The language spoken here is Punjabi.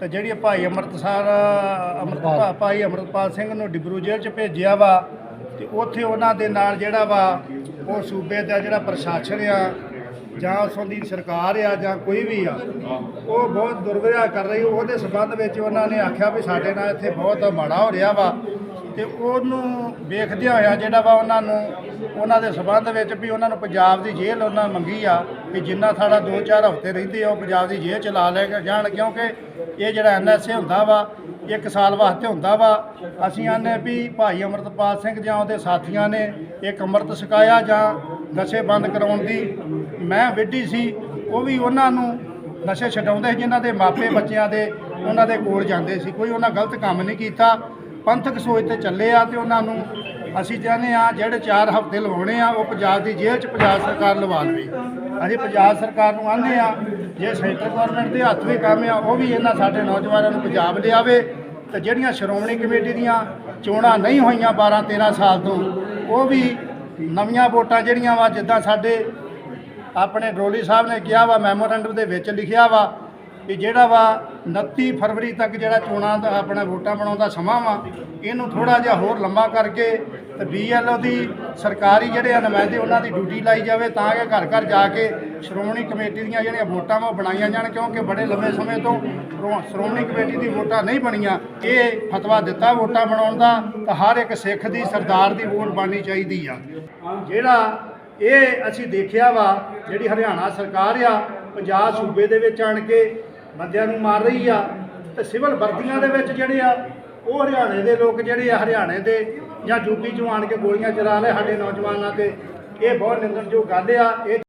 ਤੇ ਜਿਹੜੀ ਭਾਈ ਅੰਮ੍ਰਿਤਸਰ ਅੰਮ੍ਰਿਤਪਾਲ ਭਾਈ। ਅੰਮ੍ਰਿਤਪਾਲ ਸਿੰਘ ਨੂੰ ਡਿਬਰੂ ਜੇਲ੍ਹ 'ਚ ਭੇਜਿਆ ਵਾ ਤੇ ਉੱਥੇ ਉਹਨਾਂ ਦੇ ਨਾਲ ਜਿਹੜਾ ਵਾ ਉਹ ਸੂਬੇ ਦਾ ਜਿਹੜਾ ਪ੍ਰਸ਼ਾਸਨ ਆ ਜਾਂ ਉਸੋਂ ਦੀ ਸਰਕਾਰ ਆ ਜਾਂ ਕੋਈ ਵੀ ਆ ਉਹ ਬਹੁਤ ਦੁਰਵਿਵਹਾਰ ਕਰ ਰਹੀ ਉਹਦੇ ਸਬੰਧ ਵਿੱਚ ਉਹਨਾਂ ਨੇ ਆਖਿਆ ਵੀ ਸਾਡੇ ਨਾਲ ਇੱਥੇ ਬਹੁਤ ਮਾੜਾ ਹੋ ਰਿਹਾ ਵਾ ਤੇ ਉਹਨੂੰ ਵੇਖਦਿਆਂ ਹੋਇਆ ਜਿਹੜਾ ਵਾ ਉਹਨਾਂ ਨੂੰ ਉਹਨਾਂ ਦੇ ਸਬੰਧ ਵਿੱਚ ਵੀ ਉਹਨਾਂ ਨੂੰ ਪੰਜਾਬ ਦੀ ਜੇਲ੍ਹ ਉਹਨਾਂ ਮੰਗੀ ਆ ਵੀ ਜਿੰਨਾ ਸਾਡਾ 2-4 ਹਫ਼ਤੇ ਰਹਿੰਦੇ ਆ, ਉਹ ਪੰਜਾਬ ਦੀ ਜੇਲ੍ਹ ਚ ਲਾ ਲੈ ਕੇ ਜਾਣ, ਕਿਉਂਕਿ ਇਹ ਜਿਹੜਾ ਐਨਐਸਏ ਹੁੰਦਾ ਵਾ, ਇੱਕ ਸਾਲ ਵਾਸਤੇ ਹੁੰਦਾ ਵਾ। ਅਸੀਂ ਆਨੇ ਵੀ ਭਾਈ ਅਮਰਤਪਾਲ ਸਿੰਘ ਜਾਂ ਉਹਦੇ ਸਾਥੀਆਂ ਨੇ ਇੱਕ ਅੰਮ੍ਰਿਤ ਛਕਾਇਆ ਜਾਂ ਨਸ਼ੇ ਬੰਦ ਕਰਾਉਣ ਦੀ। ਮੈਂ ਵਿੱਢੀ ਸੀ, ਉਹ ਵੀ ਉਹਨਾਂ ਨੂੰ ਨਸ਼ੇ ਛਡਾਉਂਦੇ ਸੀ, ਜਿਨ੍ਹਾਂ ਦੇ ਮਾਪੇ ਬੱਚਿਆਂ ਦੇ, ਉਹਨਾਂ ਦੇ ਕੋਲ ਜਾਂਦੇ ਸੀ। ਕੋਈ ਉਹਨਾਂ ਗਲਤ ਕੰਮ ਨਹੀਂ ਕੀਤਾ। ਪੰਥਕ ਸੋਚ ਤੇ ਚੱਲੇ ਆ ਤੇ ਉਹਨਾਂ ਨੂੰ ਅਸੀਂ ਚਾਹੁੰਦੇ ਆ ਜਿਹੜੇ 4 ਹਫ਼ਤੇ ਲਵਾਉਣੇ ਆ, ਉਹ ਪੰਜਾਬ ਦੀ ਜੇਲ੍ਹ 'ਚ ਪੰਜਾਬ ਸਰਕਾਰ ਲਵਾ ਲਵੇ ਅਸੀਂ ਪੰਜਾਬ ਸਰਕਾਰ ਨੂੰ ਆਂਦੇ ਆ ਜੇ ਸੈਂਟਰ ਗਵਰਨਮੈਂਟ ਦੇ ਹੱਥ ਵੀ ਕੰਮ ਆ, ਉਹ ਵੀ ਇਹਨਾਂ ਸਾਡੇ ਨੌਜਵਾਨਾਂ ਨੂੰ ਪੰਜਾਬ ਲਿਆਵੇ। ਤੇ ਜਿਹੜੀਆਂ ਸ਼੍ਰੋਮਣੀ ਕਮੇਟੀ ਦੀਆਂ ਚੋਣਾਂ ਨਹੀਂ ਹੋਈਆਂ 12 13 ਸਾਲ ਤੋਂ, ਉਹ ਵੀ ਨਵੀਆਂ ਵੋਟਾਂ ਜਿਹੜੀਆਂ ਵਾ, ਜਿੱਦਾਂ ਸਾਡੇ ਆਪਣੇ ਡਰੋਲੀ ਸਾਹਿਬ ਨੇ ਕਿਹਾ ਵਾ, ਮੈਮੋਰੈਂਡਮ ਦੇ ਵਿੱਚ ਲਿਖਿਆ ਵਾ ਕਿ ਜਿਹੜਾ ਵਾ 29 ਫਰਵਰੀ ਤੱਕ ਜਿਹੜਾ ਚੋਣਾਂ ਦਾ ਆਪਣਾ ਵੋਟਾਂ ਬਣਾਉਣ ਦਾ ਸਮਾਂ ਵਾ, ਇਹਨੂੰ ਥੋੜਾ ਜਿਹਾ ਹੋਰ ਲੰਮਾ ਕਰਕੇ ਤੇ ਬੀਐਲਓ ਦੀ ਸਰਕਾਰੀ ਜਿਹੜੇ ਆ ਨੁਮਾਇੰਦੇ ਉਹਨਾਂ ਦੀ ਡਿਊਟੀ ਲਾਈ ਜਾਵੇ ਤਾਂ ਕਿ ਘਰ ਘਰ ਜਾ ਕੇ ਸ਼੍ਰੋਮਣੀ ਕਮੇਟੀ ਦੀਆਂ ਜਿਹੜੀਆਂ ਵੋਟਾਂ ਵਾ ਉਹ ਬਣਾਈਆਂ ਜਾਣ, ਕਿਉਂਕਿ ਬੜੇ ਲੰਮੇ ਸਮੇਂ ਤੋਂ ਸ਼੍ਰੋ- ਸ਼੍ਰੋਮਣੀ ਕਮੇਟੀ ਦੀ ਵੋਟਾਂ ਨਹੀਂ ਬਣੀਆਂ। ਇਹ ਫਤਵਾ ਦਿੱਤਾ ਵੋਟਾਂ ਬਣਾਉਣ ਦਾ ਤਾਂ ਹਰ ਇੱਕ ਸਿੱਖ ਦੀ, ਸਰਦਾਰ ਦੀ ਵੋਟ ਬਣਨੀ ਚਾਹੀਦੀ ਆ। ਜਿਹੜਾ ਇਹ ਅਸੀਂ ਦੇਖਿਆ ਵਾ, ਜਿਹੜੀ ਹਰਿਆਣਾ ਸਰਕਾਰ ਆ, ਪੰਜਾਬ ਸੂਬੇ ਦੇ ਵਿੱਚ ਆਣ ਕੇ ਬੰਦਿਆਂ ਨੂੰ ਮਾਰ ਰਹੀ ਆ ਤੇ ਸਿਵਲ ਵਰਦੀਆਂ ਦੇ ਵਿੱਚ ਜਿਹੜੇ ਆ, ਉਹ ਹਰਿਆਣੇ ਦੇ ਲੋਕ ਜਿਹੜੇ ਆ ਹਰਿਆਣੇ ਦੇ ਜਾਂ ਯੂਪੀ ਚੋਂ ਆਣ ਕੇ ਗੋਲੀਆਂ ਚਲਾ ਰਹੇ ਸਾਡੇ ਨੌਜਵਾਨਾਂ ਤੇ। ਇਹ ਬਹੁਤ ਨਿੰਦਣਯੋਗ ਗੱਲ ਆ। ਇਹ